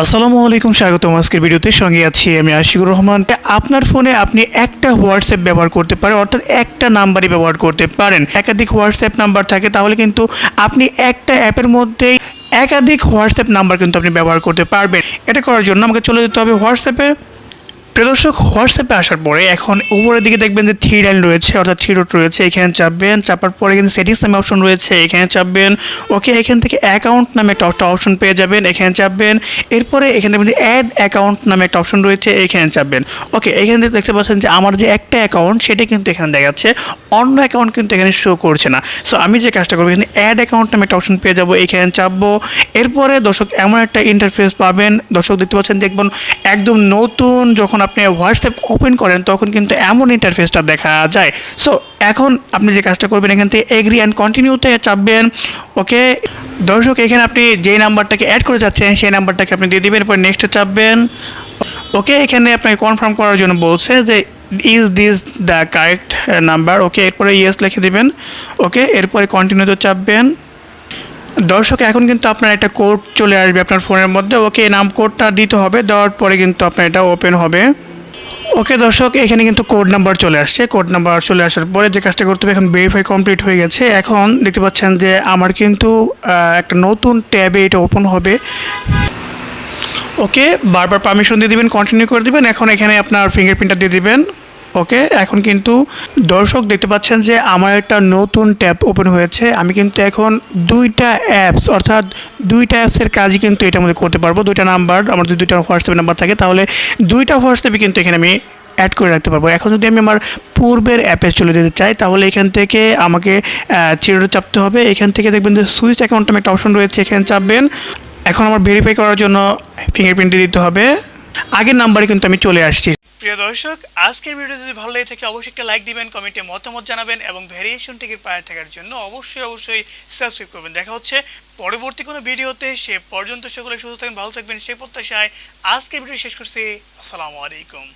আসসালামু আলাইকুম, স্বাগতম আজকের ভিডিওতে। সঙ্গে আছি আমি আশিকুর রহমান। আপনার ফোনে আপনি একটা হোয়াটসঅ্যাপ ব্যবহার করতে পারেন, অর্থাৎ একটা নাম্বারই ব্যবহার করতে পারেন। একাধিক হোয়াটসঅ্যাপ নাম্বার থাকে, তাহলে কিন্তু আপনি একটা অ্যাপের মধ্যেই একাধিক হোয়াটসঅ্যাপ নাম্বার কিন্তু আপনি ব্যবহার করতে পারবেন। এটা করার জন্য আমাকে চলে যেতে হবে হোয়াটসঅ্যাপে। প্রিয় দর্শক হোয়াটসঅ্যাপে আসার পরে এখন উপরের দিকে দেখবেন যে থ্রি লাইন রয়েছে, অর্থাৎ থ্রি ডট রয়েছে, এখানে চাপবেন, চাপার পরে কিন্তু সেটিংস নামে অপশন রয়েছে, এখানে চাপবেন ওকে এখান থেকে অ্যাকাউন্ট নামে একটা অপশন পেয়ে যাবেন, এখানে চাপবেন, এরপরে এখানে দেখবেন অ্যাড অ্যাকাউন্ট নামে একটা অপশন রয়েছে, এখানে চাপবেন ওকে এখানে দেখতে পাচ্ছেন যে আমার যে একটা অ্যাকাউন্ট সেটা কিন্তু এখানে দেখাচ্ছে, অন্য অ্যাকাউন্ট কিন্তু এখানে শো করছে না সো আমি যে কাজটা করব, এখানে অ্যাড অ্যাকাউন্ট নামে একটা অপশন পেয়ে যাব, এখানে চাপবো, এরপরে দর্শক এমন একটা ইন্টারফেস পাবেন, দর্শক দেখতে পাচ্ছেন দেখবেন একদম নতুন যখন আপনি হোয়াটসঅ্যাপ ওপেন করেন, তখন কিন্তু এমন ইন্টারফেসটা দেখা যায়। সো এখন আপনি যে কাজটা করবেন, এখান থেকে এগ্রি অ্যান্ড কন্টিনিউতে চাপবেন ওকে দর্শক, এখানে আপনি যে নাম্বারটাকে অ্যাড করে যাচ্ছেন, সেই নাম্বারটাকে আপনি দিয়ে দিবেন, এরপর নেক্সটে চাপবেন ওকে এখানে আপনাকে কনফার্ম করার জন্য বলছে যে is this the correct number okay এরপরে ইয়েস লিখে দেবেন ওকে এরপরে কন্টিনিউতে চাপবেন। দর্শক, এখন কিন্তু আপনার একটা কোড চলে আসবে আপনার ফোনের মধ্যে। ওকে নাম কোডটা দিতে হবে, দেওয়ার পরে কিন্তু আপনার এটা ওপেন হবে। ওকে দর্শক, এখানে কিন্তু কোড নাম্বার চলে আসছে। কোড নাম্বার চলে আসার পরে যে কাজটা করতে হবে, এখন ভেরিফাই কমপ্লিট হয়ে গেছে। এখন দেখতে পাচ্ছেন যে আমার কিন্তু একটা নতুন ট্যাবে এটা ওপেন হবে। ওকে, বারবার পারমিশন দিয়ে দিবেন কন্টিনিউ করে দিবেন। এখন এখানে আপনার ফিঙ্গারপ্রিন্টটা দিয়ে দিবেন। ওকে, এখন কিন্তু দর্শক দেখতে পাচ্ছেন যে আমার একটা নতুন ট্যাব ওপেন হয়েছে। আমি কিন্তু এখন দুইটা অ্যাপস, অর্থাৎ দুইটা অ্যাপসের কাজই কিন্তু এটার মধ্যে করতে পারব। দুইটা নাম্বার, আমার যদি দুইটা হোয়াটসঅ্যাপ নাম্বার থাকে, তাহলে দুইটা হোয়াটসঅ্যাপে কিন্তু এখানে আমি অ্যাড করে রাখতে পারব। এখন যদি আমি আমার পূর্বের অ্যাপে চলে যেতে চাই, তাহলে এখান থেকে আমাকে চিরোটা চাপতে হবে। এখান থেকে দেখবেন যে সুইচ অ্যাকাউন্ট নামে একটা অপশন রয়েছে, এখানে চাপবেন। এখন আমার ভেরিফাই করার জন্য ফিঙ্গারপ্রিন্ট দিতে হবে। আগের নাম্বারে কিন্তু আমি চলে আসছি। প্রিয় দর্শক, আজকের ভিডিও যদি ভালো লেগে থাকে, অবশ্যই একটা লাইক দিবেন কমেন্টে মতামত জানাবেন এবং ভ্যারিয়েশন টিকির পায়ে থাকার জন্য অবশ্যই অবশ্যই সাবস্ক্রাইব করবেন। দেখা হচ্ছে পরবর্তী কোনো ভিডিওতে। সে পর্যন্ত সকলে সুস্থ থাকবেন, ভালো থাকবেন সেই প্রত্যাশায় আজকের ভিডিও শেষ করছি। আসসালামু আলাইকুম।